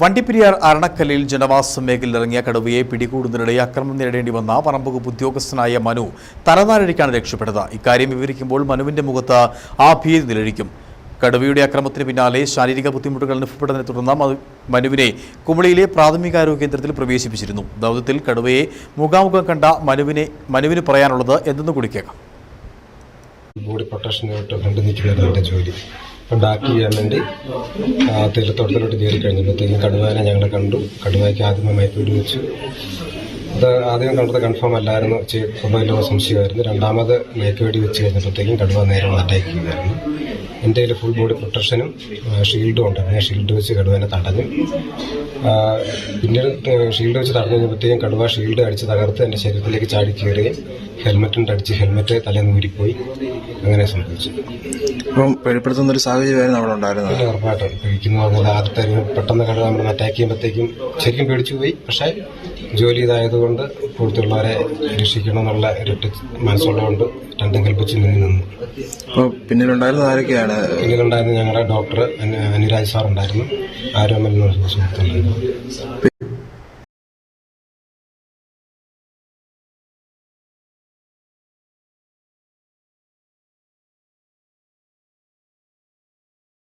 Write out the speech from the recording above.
വണ്ടിപ്പെരിയാർ അരണക്കല്ലിൽ ജനവാസ മേഖലയിൽ ഇറങ്ങിയ കടുവയെ പിടികൂടുന്നതിനിടെ അക്രമം നേരിടേണ്ടി വന്ന പറമ്പുകുപ്പ് ഉദ്യോഗസ്ഥനായ മനു തലനാരഴിക്കാണ് രക്ഷപ്പെട്ടത്. ഇക്കാര്യം വിവരിക്കുമ്പോൾ മനുവിന്റെ മുഖത്ത് ആ ഭീതി നിലഴിക്കും കടുവയുടെ അക്രമത്തിന് പിന്നാലെ ശാരീരിക ബുദ്ധിമുട്ടുകൾ അനുഭവപ്പെട്ടതിനെ തുടർന്ന് മനുവിനെ കുമളിയിലെ പ്രാഥമികാരോഗ്യ കേന്ദ്രത്തിൽ പ്രവേശിപ്പിച്ചിരുന്നു. ദൗത്യത്തിൽ കടുവയെ മുഖാമുഖം കണ്ട മനുവിനെ മനുവിന് പറയാനുള്ളത് എന്തെന്ന് കൂടി കേൾക്കാം. ബോഡി പ്രൊട്ടക്ഷനായിട്ട് കണ്ടു നിൽക്കുന്നതാണ് എന്റെ ജോലി. അപ്പം ഡാക്ക് ചെയ്യാൻ വേണ്ടി ആ, തേയിലത്തോട്ടത്തിലോട്ട് കയറി കഴിഞ്ഞപ്പോഴത്തേക്കും കടുവാനെ ഞങ്ങൾ കണ്ടു. കടുവയ്ക്ക് ആദ്യമേ പിടിവെച്ചു വെച്ചു. അത് ആദ്യം കണ്ടത് കൺഫേം അല്ലായിരുന്നു. കൊമ്പയിലുള്ള സംശയമായിരുന്നു. രണ്ടാമത് മയക്കുവെടി വെച്ച് കഴിഞ്ഞപ്പോഴത്തേക്കും കടുവ നേരെ അറ്റാക്ക് ചെയ്യുകയായിരുന്നു എന്റെ കയ്യിൽ ഫുൾ ബോഡി പ്രൊട്ടക്ഷനും ഷീൽഡും ഉണ്ടായിരുന്നു. ഞാൻ ഷീൽഡ് വെച്ച് കടുവനെ തടഞ്ഞു. പിന്നീട് ഷീൽഡ് വെച്ച് തടഞ്ഞു കഴിഞ്ഞപ്പോഴത്തേക്കും കടുവ ഷീൽഡ് അടിച്ച് തകർത്ത് എന്റെ ശരീരത്തിലേക്ക് ചാടി കയറുകയും ഹെൽമെറ്റും അടിച്ച് ഹെൽമെറ്റ് തലേന്ന് ഊരിപ്പോയി. അങ്ങനെ സംഭവിച്ചു. അപ്പം പേടിപ്പെടുത്തുന്ന ഒരു സാഹചര്യമായിരുന്നു അവിടെ ഉണ്ടായിരുന്നത്. ഉറപ്പായിട്ടും. പേടിക്കുന്നു. പറഞ്ഞാൽ ആദ്യത്തെ പെട്ടെന്ന് കടുവ നമ്മൾ അറ്റാക്ക് ചെയ്യുമ്പോഴത്തേക്കും ശരിക്കും പേടിച്ചു പോയി. പക്ഷേ ജോലി ഇതായതുകൊണ്ട് കൂടുതലുള്ളവരെ രക്ഷിക്കണം എന്നുള്ള ഒരു മനസ്സുള്ളതുകൊണ്ട് രണ്ടും കൽപ്പിച്ച് മുന്നിൽ നിന്നു. അപ്പോൾ പിന്നിലുണ്ടായിരുന്നത് ആരൊക്കെയാണ്? പിന്നിലുണ്ടായിരുന്നത് ഞങ്ങളുടെ ഡോക്ടർ അനു- അനുരാജ് സാർ ഉണ്ടായിരുന്നു ആരോമൽ എന്ന് പറഞ്ഞ സുഹൃത്തുണ്ടായിരുന്നു